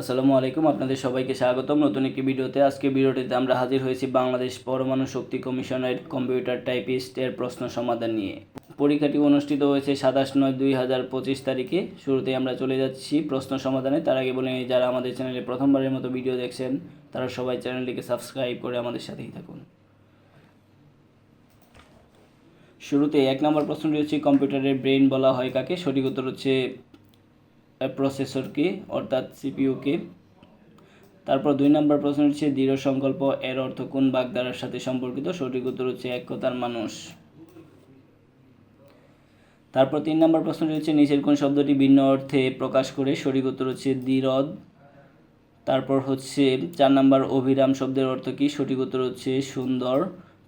আসসালামু আলাইকুম, আপনাদের সবাইকে স্বাগতম। নতুন একটি ভিডিওতে আজকে ভিডিওটিতে আমরা হাজির হয়েছি বাংলাদেশ পরমাণু শক্তি কমিশনের কম্পিউটার টাইপিস্টের প্রশ্ন সমাধান নিয়ে। পরীক্ষাটি অনুষ্ঠিত হয়েছে সাতাশ নয় দুই হাজার পঁচিশ তারিখে। শুরুতে আমরা চলে যাচ্ছি প্রশ্ন সমাধানে। তার আগে বলে যারা আমাদের চ্যানেলে প্রথমবারের মতো ভিডিও দেখছেন, তারা সবাই চ্যানেলটিকে সাবস্ক্রাইব করে আমাদের সাথেই থাকুন। শুরুতে এক নম্বর প্রশ্নটি হচ্ছে, কম্পিউটারের ব্রেন বলা হয় কাকে? সঠিক উত্তর হচ্ছে প্রসেসরকে অর্থাৎ সিপিইউকে তারপর দুই নম্বর প্রশ্ন হচ্ছে, দৃঢ় সংকল্প এর অর্থ কোন বাগধারার সাথে সম্পর্কিত? সঠিক উত্তর হচ্ছে এক কথার মানুষ। তারপর তিন নম্বর প্রশ্নটি হচ্ছে, নিচের কোন শব্দটি ভিন্ন অর্থে প্রকাশ করে? সঠিক উত্তর হচ্ছে দ্বিরদ তারপর হচ্ছে, চার নম্বর অভিরাম শব্দের অর্থ কী? সঠিক উত্তর হচ্ছে সুন্দর।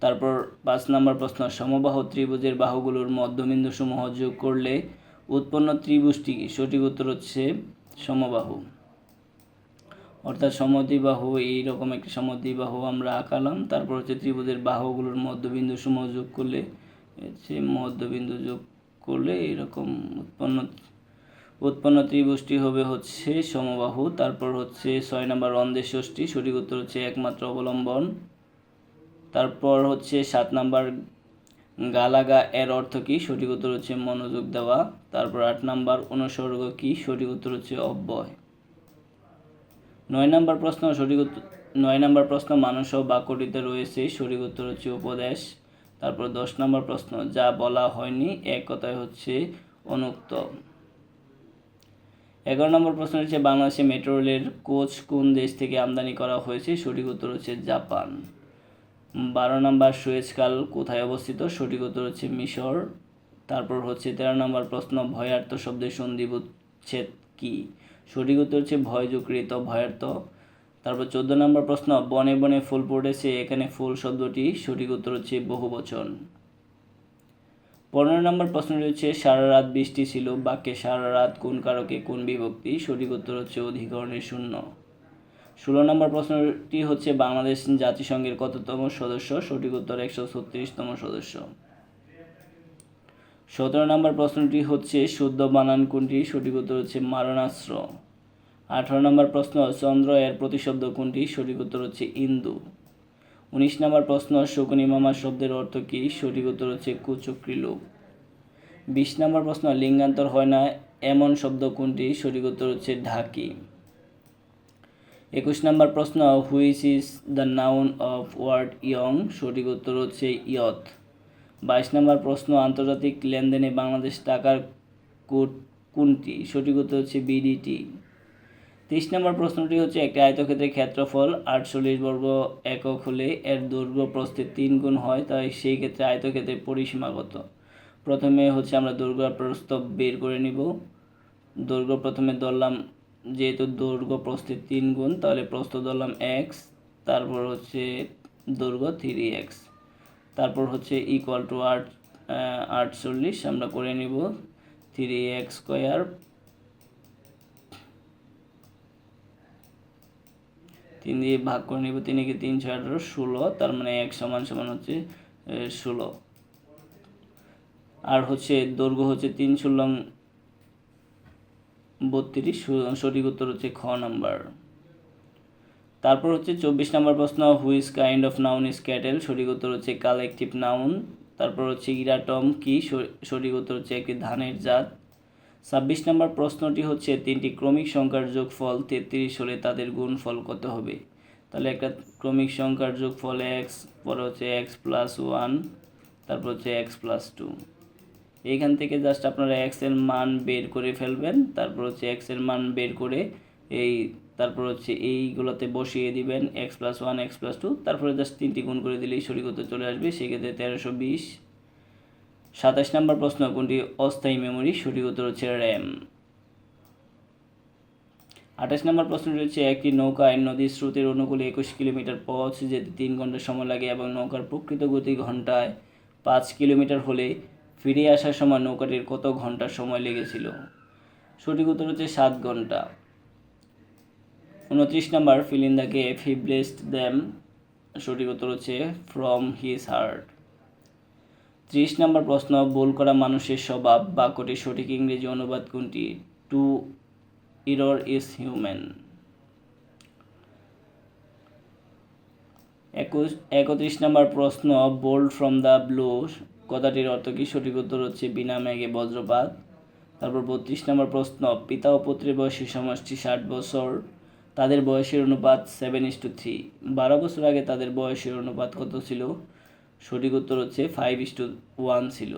তারপর পাঁচ নম্বর প্রশ্ন, সমবাহু ত্রিভুজের বাহুগুলোর মধ্যবিন্দু সমূহ যোগ করলে উৎপন্ন ত্রিভুজটি? সঠিক উত্তর হচ্ছে সমবাহু। অর্থাৎ সমদ্বিবাহু, এইরকম একটি সমদ্বিবাহু আমরা আঁকালাম। তারপর হচ্ছে ত্রিভুজের বাহুগুলোর মধ্যবিন্দু সমূহ যোগ করলে, হচ্ছে মধ্যবিন্দু যোগ করলে এরকম উৎপন্ন উৎপন্ন ত্রিভুজটি হবে হচ্ছে সমবাহু। তারপর হচ্ছে ছয় নম্বর অন্ধের ষষ্ঠী, সঠিক উত্তর হচ্ছে একমাত্র অবলম্বন। তারপর হচ্ছে সাত নাম্বার গালাগা এর অর্থ কী? সঠিক উত্তর হচ্ছে মনোযোগ দেওয়া। তারপর আট নাম্বার অনুসর্গ কী? সঠিক উত্তর হচ্ছে অব্যয়। নয় নাম্বার প্রশ্ন, সঠিক উত্তর নয় নাম্বার প্রশ্ন, মানুষ ও বাক্যটিতে রয়েছে। সঠিক উত্তর হচ্ছে উপদেশ। তারপর দশ নম্বর প্রশ্ন, যা বলা হয়নি, এক কথায় হচ্ছে অনুক্ত এগারো নম্বর প্রশ্ন হচ্ছে, বাংলাদেশে মেট্রো রেলের কোচ কোন দেশ থেকে আমদানি করা হয়েছে? সঠিক উত্তর হচ্ছে জাপান। বারো নম্বর সুয়েজকাল কোথায় অবস্থিত? সঠিক উত্তর হচ্ছে মিশর। তারপর হচ্ছে তেরো নম্বর প্রশ্ন ভয়ার্থ শব্দের সন্ধি কি? সঠিক উত্তর হচ্ছে ভয়যুকৃত ভয়ার্থ তারপর চোদ্দ নম্বর প্রশ্ন, বনে বনে ফুল পড়েছে এখানে ফুল শব্দটি, সঠিক উত্তর হচ্ছে বহুবচন। পনেরো নম্বর প্রশ্নটি হচ্ছে, সারা রাত বৃষ্টি ছিল, বাক্যে সারা রাত কোন কারকে কোন বিভক্তি? সঠিক উত্তর হচ্ছে অধিকরণের শূন্য। ষোলো নম্বর প্রশ্নটি হচ্ছে, বাংলাদেশ জাতিসংঘের কততম সদস্য? সঠিক উত্তর একশো ছত্রিশতম সদস্য। সতেরো নম্বর প্রশ্নটি হচ্ছে শুদ্ধ বানান কোনটি? সঠিক উত্তর হচ্ছে, মারণাস্ত্র। আঠারো নম্বর প্রশ্ন, চন্দ্র এর প্রতিশব্দ কোনটি? সঠিক উত্তর হচ্ছে, ইন্দু। উনিশ নম্বর প্রশ্ন, শকুনি মামা শব্দের অর্থ কী? সঠিক উত্তর হচ্ছে, কুচক্রি লোক। বিশ নম্বর প্রশ্ন, লিঙ্গান্তর হয় না, এমন শব্দ কোনটি? সঠিক উত্তর হচ্ছে, ঢাকি। একুশ নম্বর প্রশ্ন, which is the noun of word young? সঠিক উত্তর হচ্ছে ইয়থ বাইশ নম্বর প্রশ্ন, আন্তর্জাতিক লেনদেনে বাংলাদেশ টাকার কোড কোনটি? সঠিক উত্তর হচ্ছে বিডিটি তেইশ নম্বর প্রশ্নটি হচ্ছে একটি আয়তক্ষেত্রের ক্ষেত্রফল, আটচল্লিশ বর্গ একক হলে এর দৈর্ঘ্য প্রস্থের তিন গুণ হয়, তাই সেই ক্ষেত্রে আয়তক্ষেত্রের পরিসীমাগত প্রথমে হচ্ছে আমরা দৈর্ঘ্য প্রস্থ বের করে নিব। দৈর্ঘ্য প্রথমে ধরলাম যেহেতু দৈর্ঘ্য প্রস্থের তিন গুণ, তাহলে প্রস্থ ধরলাম এক্স তারপর হচ্ছে দৈর্ঘ্য থ্রি এক্স তারপর হচ্ছে ইকুয়াল টু আট আটচল্লিশ, আমরা করে নিব থ্রি এক্স স্কোয়ার তিন দিয়ে ভাগ করে নিব তিনকে তিন ছয় আঠারো, ষোলো, তার মানে এক সমান সমান হচ্ছে ষোলো। আর হচ্ছে দৈর্ঘ্য হচ্ছে তিন ষোলং বত্রিশ সঠিক উত্তর হচ্ছে খ নাম্বার। তারপর হচ্ছে চব্বিশ নম্বর প্রশ্ন which kind of noun is cattle সঠিক উত্তর হচ্ছে কালেকটিভ নাউন তারপর হচ্ছে ইরাটম কি? সঠিক উত্তর হচ্ছে একটি ধানের জাত। ছাব্বিশ নম্বর প্রশ্নটি হচ্ছে, তিনটি ক্রমিক সংখ্যার যোগফল তেত্রিশ হলে তাদের গুণফল কত হবে? তাহলে একটা ক্রমিক সংখ্যার যোগফল এক্স পরে হচ্ছে এক্স প্লাস ওয়ান তারপর হচ্ছে এক্স প্লাস টু এইখান থেকে জাস্ট আপনারা এক্সের মান বের করে ফেলবেন, তারপর হচ্ছে এক্সের মান বের করে এই, তারপর হচ্ছে এইগুলোতে বসিয়ে দিবেন x plus one x plus two তারপরে জাস্ট তিনটি গুণ করে দিলেই সঠিক উত্তর চলে আসবে, সেক্ষেত্রে তেরোশো বিশ। সাতাশ নম্বর প্রশ্ন, কোনটি অস্থায়ী মেমোরি সঠিক উত্তর হচ্ছে র্যাম আঠাশ নম্বর প্রশ্নটি হচ্ছে, একটি নৌকায় নদীর স্রোতের অনুকূলে একুশ কিলোমিটার পথ যেতে তিন ঘণ্টা সময় লাগে এবং নৌকার প্রকৃত গতি ঘন্টায় পাঁচ কিলোমিটার হলে ফিরে আসার সময় নৌকাটির কত ঘণ্টা সময় লেগেছিল? সঠিক উত্তর হচ্ছে সাত ঘণ্টা। উনত্রিশ number fill in the gap in he blessed them. সঠিক উত্তর হচ্ছে ফ্রম হিজ হার্ট। ত্রিশ নাম্বার প্রশ্ন বোল করা মানুষের স্বভাব। বাক্যটির সঠিক ইংরেজি অনুবাদ কোনটি? To err is human. একুশ, একত্রিশ নাম্বার প্রশ্ন, বোল্ড ফ্রম দ্য ব্লু কথাটির অর্থ কি? সঠিক উত্তর হচ্ছে বিনা মেঘে বজ্রপাত। তারপর বত্রিশ নম্বর প্রশ্ন, পিতা ও পুত্রের বয়সের সমষ্টি ষাট বছর। তাদের বয়সের অনুপাত সেভেন ইস টু থ্রি বারো বছর আগে তাদের বয়সের অনুপাত কত ছিল? সঠিক উত্তর হচ্ছে ফাইভ ইস টু ওয়ান ছিল।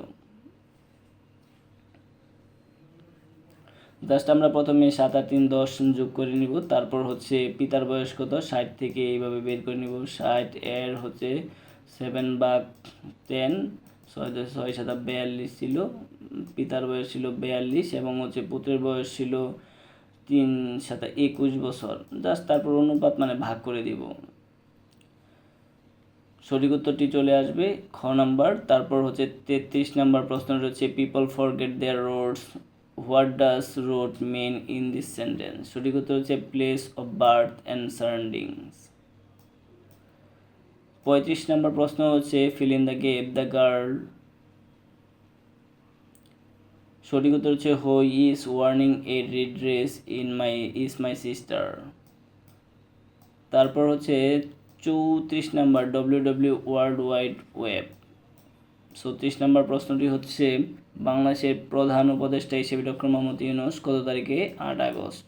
জাস্ট আমরা প্রথমে সাত আর তিন দশ যোগ করে নিব, তারপর হচ্ছে পিতার বয়স কত? ষাট থেকে এইভাবে বের করে নিব। ষাট এর হচ্ছে সেভেন বা টেন ছয় দশ ছয় সাত বিয়াল্লিশ ছিল, পিতার বয়স ছিল বিয়াল্লিশ এবং হচ্ছে পুত্রের বয়স ছিল তিন সাথে একুশ বছর। জাস্ট তারপর অনুপাত মানে ভাগ করে দিব। সঠিক উত্তরটি চলে আসবে খ নাম্বার। তারপর হচ্ছে তেত্রিশ নাম্বার প্রশ্নটা হচ্ছে people forget their roots what does root mean in this sentence সঠিক উত্তর হচ্ছে place of birth and surroundings পঁয়ত্রিশ নম্বর প্রশ্ন হচ্ছে fill in the gap the girl সঠিক উত্তর হচ্ছে who is wearing a red dress in my is my sister তারপর হচ্ছে, চৌত্রিশ number W W world wide web ছত্রিশ নম্বর প্রশ্নটি হচ্ছে, বাংলাদেশের প্রধান উপদেষ্টা হিসেবে ডক্টর মোহাম্মদ ইউনুস কত তারিখে? আট আগস্ট।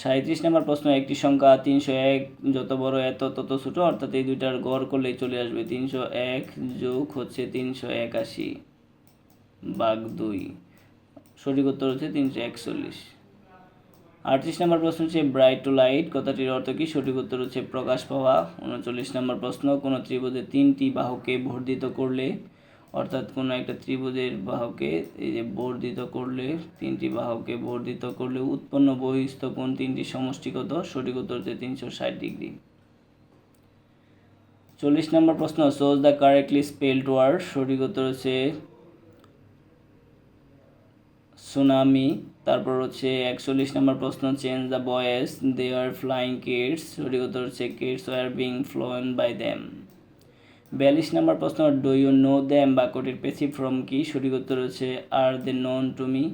সাঁত্রিশ নম্বর প্রশ্ন, একটি সংখ্যা তিনশো এক, যত বড় এত, তত ছোটো, অর্থাৎ এই দুইটার গড় করলেই চলে আসবে তিনশো এক যোগ হচ্ছে তিনশো একাশি বাঘ দুই। সঠিক উত্তর হচ্ছে তিনশো একচল্লিশ। আটত্রিশ নম্বর প্রশ্ন হচ্ছে ব্রাইট টু লাইট কথাটির অর্থ কি? সঠিক উত্তর হচ্ছে প্রকাশ পাওয়া। উনচল্লিশ নম্বর প্রশ্ন, কোনো ত্রিভুজের তিনটি বাহুকে বর্ধিত করলে অর্থাৎ কোনো একটা ত্রিভুজের বাহুকে এই যে বর্ধিত করলে তিনটি বাহুকে বর্ধিত করলে উৎপন্ন বহিস্থ কোন তিনটি সমষ্টিগত, সঠিক উত্তর হচ্ছে তিনশো ষাট ডিগ্রি। চল্লিশ নম্বর প্রশ্ন choose the correctly spelled word সঠিক উত্তর হচ্ছে সুনামি তারপর হচ্ছে একচল্লিশ নম্বর প্রশ্ন change the voice they are flying kites সঠিক উত্তর হচ্ছে kites are being flown by them বিয়াল্লিশ নম্বর প্রশ্ন ডু ইউ নো দ্যাম বাক্যটির পেসিভ ফ্রম কি সঠিক উত্তর হচ্ছে আর দে নন টু মি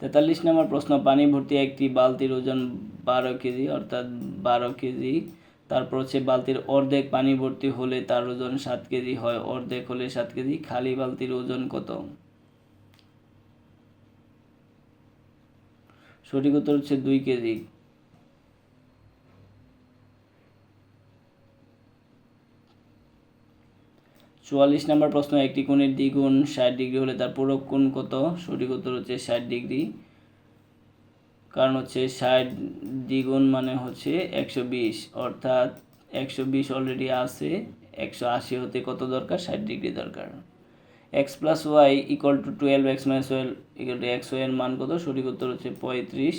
তেতাল্লিশ নম্বর প্রশ্ন, পানি ভর্তি একটি বালতির ওজন বারো কেজি? অর্থাৎ বারো কেজি। তারপর হচ্ছে, বালতির অর্ধেক পানি ভর্তি হলে তার ওজন সাত কেজি হয়, অর্ধেক হলে সাত কেজি। খালি বালতির ওজন কত? সঠিক উত্তর হচ্ছে, দুই কেজি। চুয়াল্লিশ নম্বর প্রশ্ন, একটি কোণের দ্বিগুণ ষাট ডিগ্রি হলে তার পুরো কোণ কত? সঠিক উত্তর হচ্ছে ষাট ডিগ্রি। কারণ হচ্ছে ষাট দ্বিগুণ মানে হচ্ছে একশো বিশ। অর্থাৎ একশো বিশ অলরেডি আছে, একশো আশি হতে কত দরকার? ষাট ডিগ্রি দরকার। X plus y equal to twelve x minus y equal to x y এর মান কত? সঠিক উত্তর হচ্ছে পঁয়ত্রিশ।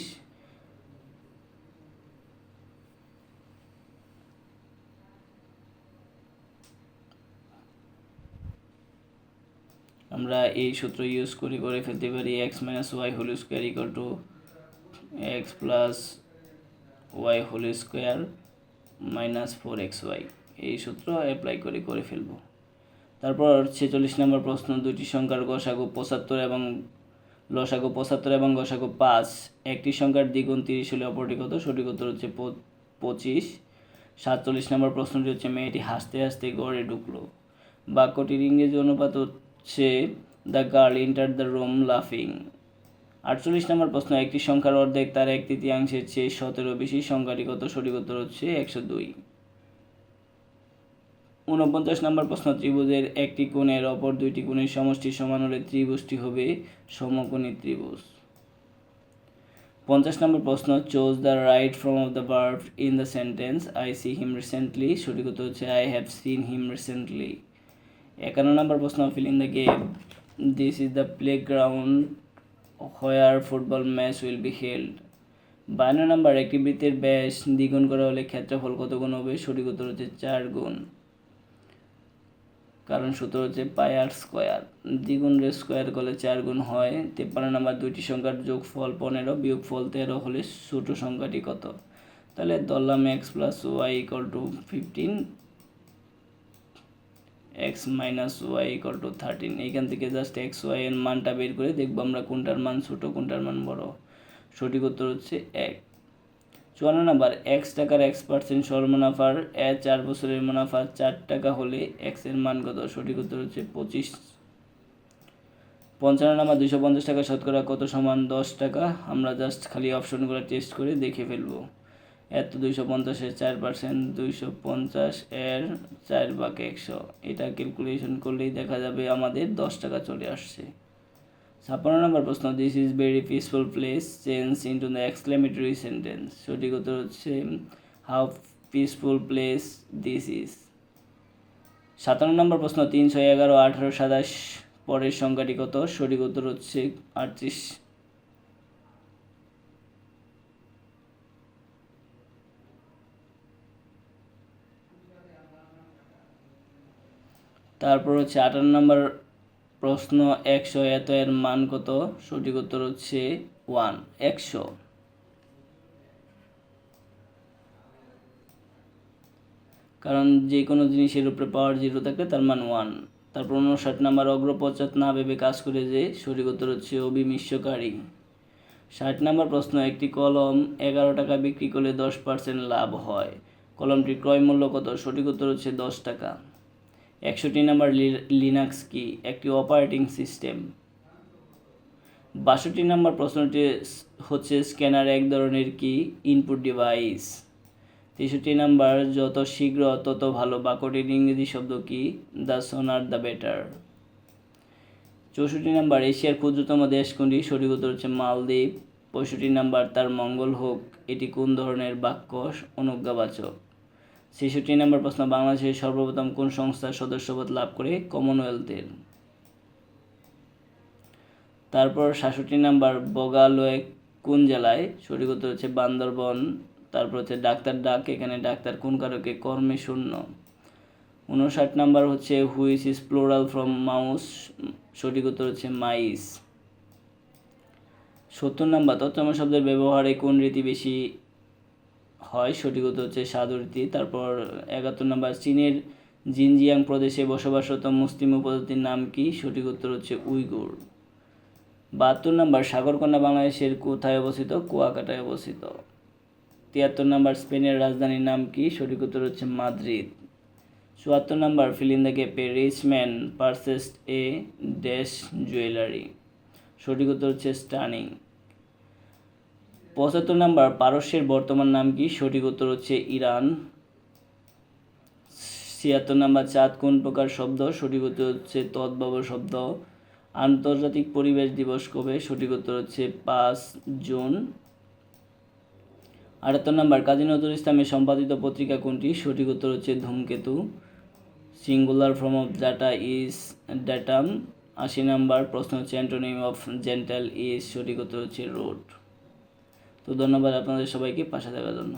আমরা এই সূত্র ইউজ করি, করে ফেলতে পারি x minus y whole square equal to x plus y whole square minus four x y এই সূত্র অ্যাপ্লাই করে করে ফেলব। তারপর ছেচল্লিশ নম্বর প্রশ্ন দুটি সংখ্যার গসাগু পঁচাত্তর এবং লসাগু পঁচাত্তর এবং গসাগু পাঁচ। একটি সংখ্যার দ্বিগুণ তিরিশ হলে অপরটি কত? সঠিক উত্তর হচ্ছে পঁচিশ। সাতচল্লিশ নম্বর প্রশ্নটি হচ্ছে মেয়েটি হাসতে হাসতে গড়ে ঢুকলো। বাক্যটির ইংরেজি অনুপাত হচ্ছে the girl enter the room লাফিং। আটচল্লিশ নম্বর প্রশ্ন, একটি সংখ্যার অর্ধেক তার এক তৃতীয়াংশের চেয়ে সতেরো বেশি সংখ্যাটি কত? সঠিক উত্তর হচ্ছে একশো দুই। ঊনপঞ্চাশ নম্বর প্রশ্ন, ত্রিভুজের একটি কোণের অপর দুইটি কোণের সমষ্টি সমান হলে ত্রিভুজটি হবে সমকোণী ত্রিভুজ? পঞ্চাশ নম্বর প্রশ্ন choose the right form of the verb in the sentence I see him recently সঠিক উত্তর হচ্ছে I have seen him recently একান্ন নম্বর প্রশ্ন fill in the gap this is the playground where football match will be held বায়ান্ন নম্বর, একটি বৃত্তের ব্যাস দ্বিগুণ করা হলে ক্ষেত্রফল কত গুণ হবে? সঠিক উত্তর হচ্ছে চার গুণ। কারণ সূত্র হচ্ছে পাই আর স্কোয়ার। দ্বিগুণ রে স্কোয়ার করলে চার গুণ হয়। তেপ্পান্ন নাম্বার, দুইটি সংখ্যার যোগফল পনেরো বিয়োগ ফল তেরো হলে ছোট সংখ্যাটি কত? তাহলে ধরলাম x plus y equal to fifteen x minus y equal to thirteen এইখান থেকে জাস্ট এক্স ওয়াই এর মানটা বের করে দেখব আমরা কোনটার মান ছোটো, কোনটার মান বড়। সঠিক উত্তর হচ্ছে এক। চুয়ান্ন নাম্বার এক্স টাকার এক্স পার্সেন্ট সর্বমুনাফার এ চার বছরের মুনাফা চার টাকা হলে এক্সের মান কত? সঠিক উত্তর হচ্ছে পঁচিশ। পঞ্চান্ন নাম্বার দুশো পঞ্চাশ টাকা শতকরা কত সমান? দশ টাকা। আমরা জাস্ট খালি অপশনগুলো টেস্ট করে দেখে ফেলব। এত দুইশো পঞ্চাশের চার পার্সেন্ট দুইশো পঞ্চাশ এর চার ভাগ একশো। এটা ক্যালকুলেশন করলেই দেখা যাবে আমাদের দশ টাকা চলে আসছে। ছাপ্পান্ন নম্বর প্রশ্ন this is very peaceful place change into the exclamatory sentence সঠিক উত্তর হচ্ছে how peaceful place this is সাতান্ন নম্বর প্রশ্ন, তিনশো এগারো, আঠারো, সাতাশ, পরের সংখ্যাটি কত? সঠিক উত্তর হচ্ছে আটত্রিশ। তারপর হচ্ছে আটান্ন নম্বর প্রশ্ন, একশো এত এর মান কত? সঠিক উত্তর হচ্ছে ওয়ান একশো। কারণ যে কোনো জিনিসের উপরে পাওয়ার জিরো থাকলে তার মান ওয়ান তারপর উনষাট নাম্বার অগ্রপশ্চাৎ না ভেবে কাজ করে যে সঠিক উত্তর হচ্ছে অবিমিশ্বকারী ষাট নাম্বার প্রশ্ন, একটি কলম এগারো টাকা বিক্রি করলে দশ পার্সেন্ট লাভ হয়। কলমটির ক্রয় মূল্য কত? সঠিক উত্তর হচ্ছে দশ টাকা। একষট্টি নাম্বার লিনাক্স কি? একটি অপারেটিং সিস্টেম বাষট্টি নাম্বার প্রশ্নটি হচ্ছে স্ক্যানার এক ধরনের কি? ইনপুট ডিভাইস তেষট্টি নাম্বার, যত শীঘ্র তত ভালো বাক্যটির ইংরেজি শব্দ কি? দ্য সোনার দ্য বেটার চৌষট্টি নাম্বার, এশিয়ার ক্ষুদ্রতম দেশ কোনটি? সঠিক উত্তর হচ্ছে মালদ্বীপ। পঁয়ষট্টি নাম্বার, তার মঙ্গল হোক। এটি কোন ধরনের বাক্য? অনুজ্ঞাবাচক। ছেষট্টি নম্বর প্রশ্ন, বাংলাদেশের সর্বপ্রথম কোন সংস্থার সদস্যপদ লাভ করে কমনওয়েলথের? তারপর সাতষট্টি নাম্বার, বগালয়ে কোন জেলায়? সঠিক উত্তর হচ্ছে বান্দরবন। তারপর হচ্ছে ডাক্তার ডাক, এখানে ডাক্তার কোন কারকে কর্মে শূন্য? উনষাট নাম্বার হচ্ছে which is plural from mouse? সঠিক উত্তর হচ্ছে মাইস। সত্তর নাম্বার তৎসম শব্দের ব্যবহারে কোন রীতি বেশি হয়, সঠিক উত্তর হচ্ছে সাধুরীতি তারপর একাত্তর নম্বর, চীনের জিনজিয়াং প্রদেশে বসবাসরত মুসলিম উপজাতির নাম কি? সঠিক উত্তর হচ্ছে উইগুর। বাহাত্তর নম্বর, সাগরকন্যা বাংলাদেশের কোথায় অবস্থিত? কুয়াকাটায় অবস্থিত। তিয়াত্তর নম্বর, স্পেনের রাজধানীর নাম কি? সঠিক উত্তর হচ্ছে মাদ্রিদ। চুয়াত্তর নম্বর fill in the gap rich man purchased a dash jewellery. সঠিক উত্তর হচ্ছে স্টানিং। পঁচাত্তর নাম্বার পারস্যের বর্তমান নাম কি? সঠিক উত্তর হচ্ছে ইরান। ছিয়াত্তর নাম্বার চাঁদ কোন প্রকার শব্দ? সঠিক উত্তর হচ্ছে তদ্ভব শব্দ। আন্তর্জাতিক পরিবেশ দিবস কবে? সঠিক উত্তর হচ্ছে পাঁচ জুন। আটাত্তর নাম্বার, কাজী নজরুল ইসলামের সম্পাদিত পত্রিকা কোনটি? সঠিক উত্তর হচ্ছে ধূমকেতু। Singular form of data is datum আশি নাম্বার, প্রশ্ন হচ্ছে অ্যান্টোনিম অফ জেন্টাল ইজ সঠিক উত্তর হচ্ছে রোড। তো ধন্যবাদ আপনাদের সবাইকে পাশে থাকার জন্য।